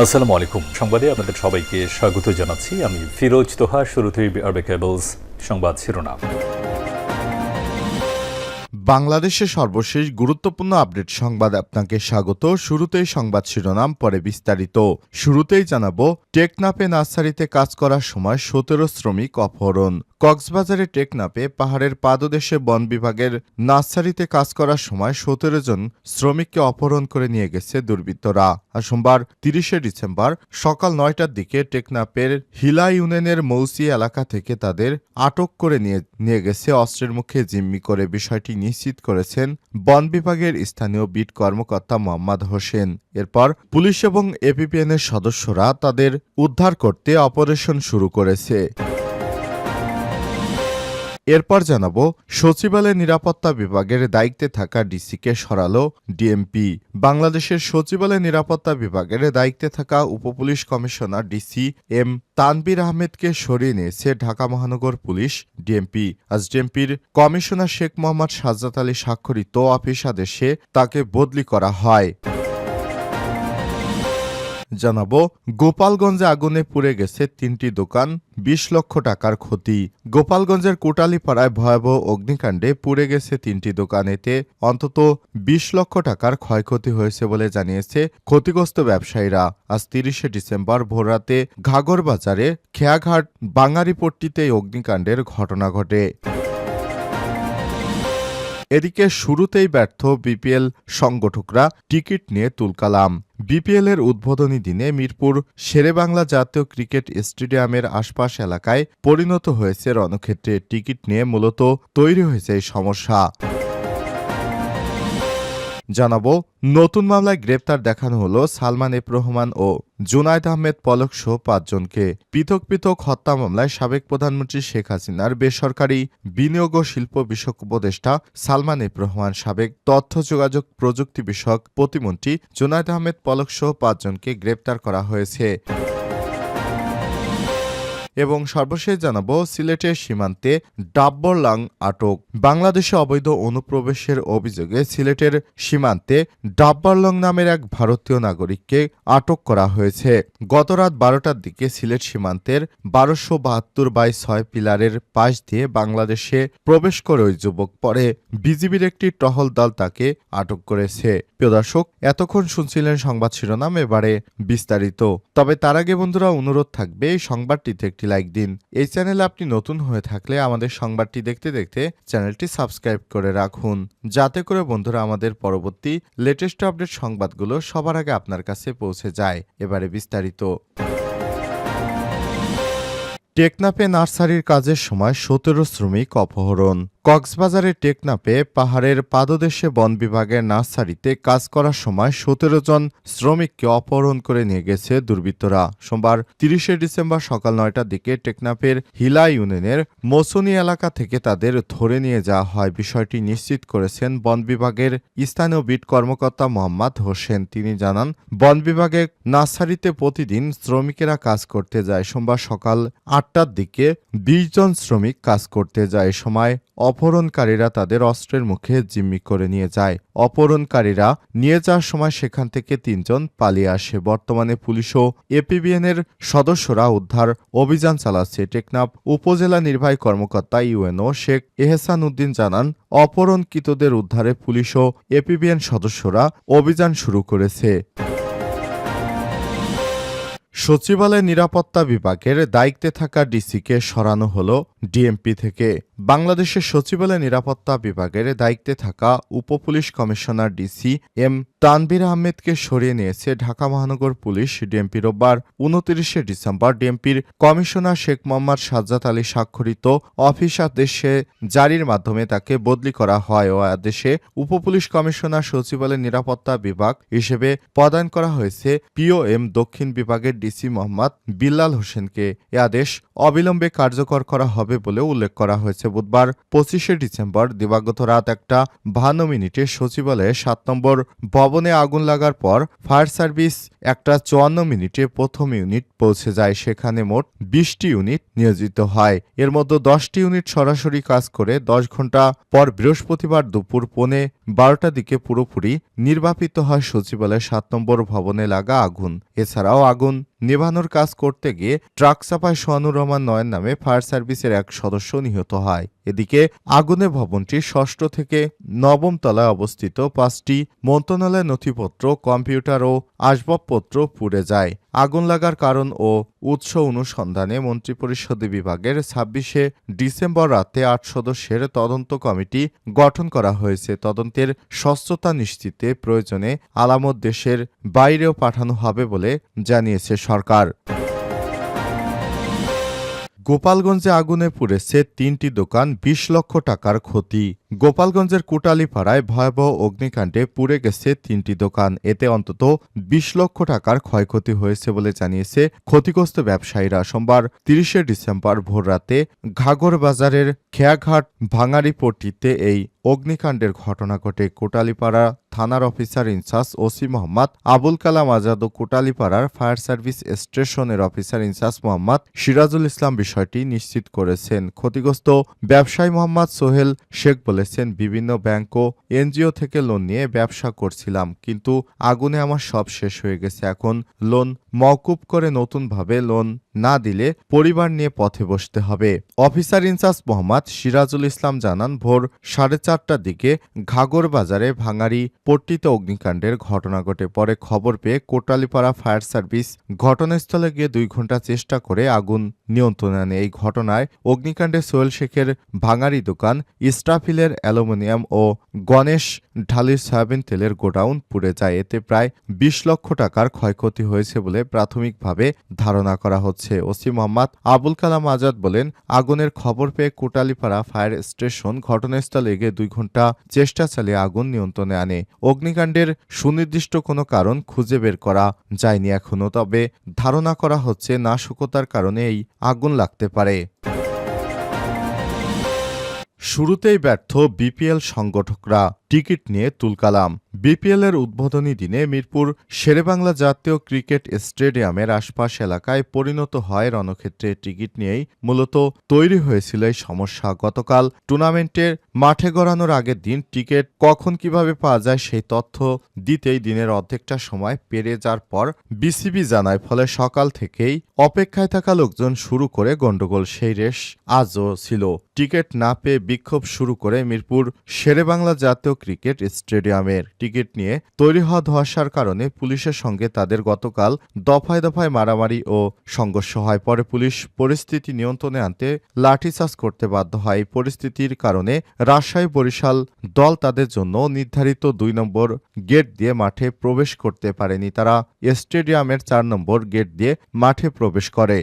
আসসালামু আলাইকুম। সংবাদে আপনাদের সবাইকে স্বাগত জানাচ্ছি। আমি ফিরোজ তোহা, শুরুতেই আরবে কেবলস সংবাদ শিরোনাম। বাংলাদেশের সর্বশেষ গুরুত্বপূর্ণ আপডেট সংবাদ আপনাকে স্বাগত। শুরুতেই সংবাদ শিরোনাম, পরে বিস্তারিত। শুরুতেই জানাব টেকনাপে নার্সারিতে কাজ করার সময় সতেরো শ্রমিক অপহরণ। কক্সবাজারের টেকনাপে পাহাড়ের পাদদেশে বন বিভাগের নার্সারিতে কাজ করার সময় সতেরো জন শ্রমিককে অপহরণ করে নিয়ে গেছে দুর্বৃত্তরা। আর সোমবার তিরিশে ডিসেম্বর সকাল নয়টার দিকে টেকনাপের হিলা ইউনিয়নের মৌসি এলাকা থেকে তাদের আটক করে নিয়ে নিয়ে গেছে অস্ত্রের মুখে জিম্মি করে বিষয়টি নিশ্চিত করেছেন বন বিভাগের স্থানীয় বিট কর্মকর্তা মোহাম্মদ হোসেন। এরপর পুলিশ এবং এপিপিএনের সদস্যরা তাদের উদ্ধার করতে অপারেশন শুরু করেছে। এরপর জানাব, সচিবালয় নিরাপত্তা বিভাগের দায়িত্বে থাকা ডিসিকে সরালো ডিএমপি। বাংলাদেশের সচিবালয় নিরাপত্তা বিভাগের দায়িত্বে থাকা উপপুলিশ কমিশনার ডিসি এম তানবির আহমেদকে সরিয়ে নিয়েছে ঢাকা মহানগর পুলিশ ডিএমপি। আজ ডিএমপির কমিশনার শেখ মোহাম্মদ সাজ্জাদ আলী স্বাক্ষরিত অফিস আদেশে তাকে বদলি করা হয়। জানাব, গোপালগঞ্জে আগুনে পুড়ে গেছে তিনটি দোকান, বিশ লক্ষ টাকার ক্ষতি। গোপালগঞ্জের কোটালীপাড়ায় ভয়াবহ অগ্নিকাণ্ডে পুড়ে গেছে তিনটি দোকান। এতে অন্তত বিশ লক্ষ টাকার ক্ষয়ক্ষতি হয়েছে বলে জানিয়েছে ক্ষতিগ্রস্ত ব্যবসায়ীরা। আজ তিরিশে ডিসেম্বর ভোররাতে ঘাগর বাজারে খেয়াঘাট বাঙারিপট্টিতে অগ্নিকাণ্ডের ঘটনা ঘটে। এদিকে শুরুতেই ব্যর্থ বিপিএল সংগঠকরা টিকিট নিয়ে তুলকালাম। বিপিএল এর উদ্বোধনী দিনে মিরপুর শেরেবাংলা জাতীয় ক্রিকেট স্টেডিয়ামের আশপাশ এলাকায় পরিণত হয়েছে রণক্ষেত্রে টিকিট নিয়ে মূলত তৈরি হয়েছে এই সমস্যা। জানাব, নতুন মামলায় গ্রেপ্তার দেখানো হলো সালমান এফ রহমান ও জুনায়দ আহমেদ পলক সহ পাঁচজনকে। পৃথক পৃথক হত্যা মামলায় সাবেক প্রধানমন্ত্রী শেখ হাসিনার বেসরকারি বিনিয়োগ ও শিল্প বিষয়ক উপদেষ্টা সালমান এফ রহমান, সাবেক তথ্য যোগাযোগ প্রযুক্তি বিষয়ক প্রতিমন্ত্রী জুনায়দ আহমেদ পলক সহ পাঁচজনকে গ্রেপ্তার করা হয়েছে। এবং সর্বশেষ জানাব সিলেটের সীমান্তে ডাব্বরলাং আটক। বাংলাদেশে অবৈধ অনুপ্রবেশের অভিযোগে সিলেটের সীমান্তে ডাব্বরলং নামের এক ভারতীয় নাগরিককে আটক করা হয়েছে। গতরাত বারোটার দিকে সিলেট সীমান্তের বারোশো বাহাত্তর বাই ছয় পিলারের পাশ দিয়ে বাংলাদেশে প্রবেশ করে ওই যুবক পরে বিজিবির একটি টহল দল তাকে আটক করেছে। প্রিয় দর্শক, এতক্ষণ শুনছিলেন সংবাদ শিরোনাম, এবারে বিস্তারিত। তবে তার আগে বন্ধুরা, অনুরোধ থাকবে এই সংবাদটিতে একটি লাইক দিন। এই চ্যানেলে আপনি নতুন হয়ে থাকলে আমাদের সংবাদটি দেখতে দেখতে চ্যানেলটি সাবস্ক্রাইব করে রাখুন। যাতে করে বন্ধুরা আমাদের পরবর্তী লেটেস্ট আপডেট সংবাদগুলো সবার আগে আপনার কাছে পৌঁছে যায়। এবারে বিস্তারিত। টেকনাপে নার্সারির কাজের সময় সতেরো শ্রমিক অপহরণ। কক্সবাজারের টেকনাপে পাহাড়ের পাদদেশে বন বিভাগের নার্সারিতে কাজ করার সময় সতেরো জন শ্রমিককে অপহরণ করে নিয়ে গেছে দুর্বৃত্তরা। সোমবার তিরিশে ডিসেম্বর সকাল নয়টার দিকে টেকনাপের হিলা ইউনিয়নের মৌসুনি এলাকা থেকে তাদের ধরে নিয়ে যাওয়া হয়। বিষয়টি নিশ্চিত করেছেন বন বিভাগের স্থানীয় বিট কর্মকর্তা মোহাম্মদ হোসেন। তিনি জানান, বন বিভাগে নার্সারিতে প্রতিদিন শ্রমিকেরা কাজ করতে যায়। সোমবার সকাল আটটার দিকে বিশ জন শ্রমিক কাজ করতে যায়। সময় অপহরণকারীরা তাদের অস্ত্রের মুখে জিম্মি করে নিয়ে যায়। অপহরণকারীরা নিয়ে যাওয়ার সময় সেখান থেকে তিনজন পালিয়ে আসে। বর্তমানে পুলিশ ও এপিবিএনের সদস্যরা উদ্ধার অভিযান চালাচ্ছে। টেকনাফ উপজেলা নির্বাহী কর্মকর্তা ইউএনও শেখ এহসান উদ্দিন জানান, অপহরণকৃতদের উদ্ধারে পুলিশ ও এপিবিএন সদস্যরা অভিযান শুরু করেছে। সচিবালয় নিরাপত্তা বিভাগের দায়িত্বে থাকা ডিসিকে সরানো হলো ডিএমপি থেকে বাংলাদেশের সচিবালয় নিরাপত্তা বিভাগের দায়িত্বে থাকা উপপুলিশ কমিশনার ডিসি এম তানবির আহমেদকে সরিয়ে নিয়েছে ঢাকা মহানগর পুলিশ ডিএমপি রোববার উনত্রিশে ডিসেম্বর ডিএমপির কমিশনার শেখ মোহাম্মদ সাজ্জাদ আলী স্বাক্ষরিত অফিস আদেশে জারির মাধ্যমে তাকে বদলি করা হয় ও আদেশে উপপুলিশ কমিশনার সচিবালয় নিরাপত্তা বিভাগ হিসেবে প্রদান করা হয়েছে পিওএম দক্ষিণ বিভাগের ডিসি মোহাম্মদ বিল্লাল হোসেনকে। এ আদেশ অবিলম্বে কার্যকর করা হবে হবে বলে উল্লেখ করা হয়েছে। বুধবার পঁচিশে ডিসেম্বর দিবাগত রাত একটা বাহান্ন মিনিটে সচিবালয়ে সাত নম্বর ভবনে আগুন লাগার পর ফায়ার সার্ভিস একটা চুয়ান্ন মিনিটে প্রথম ইউনিট পৌঁছে যায়। সেখানে মোট বিশটি ইউনিট নিয়োজিত হয়। এর মধ্যে দশটি ইউনিট সরাসরি কাজ করে দশ ঘণ্টা পর বৃহস্পতিবার দুপুর পৌনে বারোটার দিকে পুরোপুরি নির্বাপিত হয় সচিবালয়ের সাত নম্বর ভবনে লাগা আগুন। এছাড়াও আগুন নেভানোর কাজ করতে গিয়ে ট্রাক চাপায় সোহানুর রহমান নয়ন নামে ফায়ার সার্ভিসের এক সদস্য নিহত হয়। এদিকে আগুনে ভবনটি ষষ্ঠ থেকে নবম তলায় অবস্থিত পাঁচটি মন্ত্রণালয়ের নথিপত্র, কম্পিউটার ও আসবাবপত্র পুড়ে যায়। আগুন লাগার কারণ ও উৎস অনুসন্ধানে মন্ত্রিপরিষদ বিভাগের ছাব্বিশে ডিসেম্বর রাতে আট সদস্যের তদন্ত কমিটি গঠন করা হয়েছে। তদন্তের স্বচ্ছতা নিশ্চিতে প্রয়োজনে আলামত দেশের বাইরেও পাঠানো হবে বলে জানিয়েছে সরকার। গোপালগঞ্জে আগুনে পুড়েছে তিনটি দোকান বিশ লক্ষ টাকার ক্ষতি। গোপালগঞ্জের কুটালীপাড়ায় ভয়াবহ অগ্নিকাণ্ডে পুড়ে গেছে তিনটি দোকান। এতে অন্তত বিশ লক্ষ টাকার ক্ষয়ক্ষতি হয়েছে বলে জানিয়েছে ক্ষতিগ্রস্ত ব্যবসায়ীরা। সোমবার তিরিশে ডিসেম্বর ভোররাতে ঘাগর বাজারের খেয়াঘাট ভাঙারিপট্টিতে এই অগ্নিকাণ্ডের ঘটনা ঘটে। কোটালীপাড়া থানার officer in charge OC Mohammad Abul Kalam Azad ও কোটালীপাড়ার ফায়ার সার্ভিস স্টেশনের officer in charge Mohammad Sirajul Islam বিষয়টি নিশ্চিত করেছেন। ক্ষতিগ্রস্ত ব্যবসায়ী মোহাম্মদ সোহেল শেখ বলেছেন, বিভিন্ন ব্যাংক ও এনজিও থেকে লোন নিয়ে ব্যবসা করছিলাম, কিন্তু আগুনে আমার সব শেষ হয়ে গেছে। এখন লোন মওকুব করে নতুনভাবে লোন না দিলে পরিবার নিয়ে পথে বসতে হবে। Officer in charge Mohammad Sirajul Islam জানান, ভোর সাড়ে চারটার দিকে ঘাগর বাজারে ভাঙারি পট্টিতে অগ্নিকাণ্ডের ঘটনা ঘটে। পরে খবর পেয়ে কোটালিপাড়া ফায়ার সার্ভিস ঘটনাস্থলে গিয়ে দুই ঘণ্টা চেষ্টা করে আগুন নিয়ন্ত্রণে আনে। এই ঘটনায় অগ্নিকাণ্ডে সোহেল শেখের ভাঙারি দোকান, ইস্টাফিলের অ্যালুমিনিয়াম ও গণেশ ঢালির সয়াবিন তেলের গোডাউন পুড়ে যায়। এতে প্রায় বিশ লক্ষ টাকার ক্ষয়ক্ষতি হয়েছে বলে প্রাথমিকভাবে ধারণা করা হচ্ছে। ওসি মোহাম্মদ আবুল কালাম আজাদ বলেন, আগুনের খবর পেয়ে কোটালিপাড়া ফায়ার স্টেশন ঘটনাস্থলে গিয়ে দুই ঘণ্টা চেষ্টা চালিয়ে আগুন নিয়ন্ত্রণে আনে। অগ্নিকাণ্ডের সুনির্দিষ্ট কোনো কারণ খুঁজে বের করা যায়নি এখনও তবে ধারণা করা হচ্ছে নাশকতার কারণে এই আগুন লাগতে পারে। শুরুতেই ব্যর্থ বিপিএল সংগঠকরা। টিকিট নিয়ে তুলকালাম। বিপিএল এর উদ্বোধনী দিনে মিরপুর শেরেবাংলা জাতীয় ক্রিকেট স্টেডিয়ামের আশপাশ এলাকায় পরিণত হয় রণক্ষেত্রে টিকিট নিয়েই মূলত তৈরি হয়েছিল এই সমস্যা। গতকাল টুর্নামেন্টের মাঠে গড়ানোর আগের দিন টিকিট কখন কীভাবে পাওয়া যায় সেই তথ্য দিতেই দিনের অর্ধেকটা সময় পেরিয়ে যাওয়ার পর বিসিবি জানায়, ফলে সকাল থেকেই অপেক্ষায় থাকা লোকজন শুরু করে গন্ডগোল সেই রেশ আজও ছিল। টিকিট না পেয়ে বিক্ষোভ শুরু করে মিরপুর শেরেবাংলা জাতীয় ক্রিকেট স্টেডিয়ামের টিকিট নিয়ে তৈরি হওয়া ধোয়াশার কারণে পুলিশের সঙ্গে তাদের গতকাল দফায় দফায় মারামারি ও সংঘর্ষ হয়। পরে পুলিশ পরিস্থিতি নিয়ন্ত্রণে আনতে লাঠিচার্জ করতে বাধ্য হয়। পরিস্থিতির কারণে রাজশাহী বরিশাল দল তাদের জন্য নির্ধারিত দুই নম্বর গেট দিয়ে মাঠে প্রবেশ করতে পারেনি। তারা স্টেডিয়ামের চার নম্বর গেট দিয়ে মাঠে প্রবেশ করে।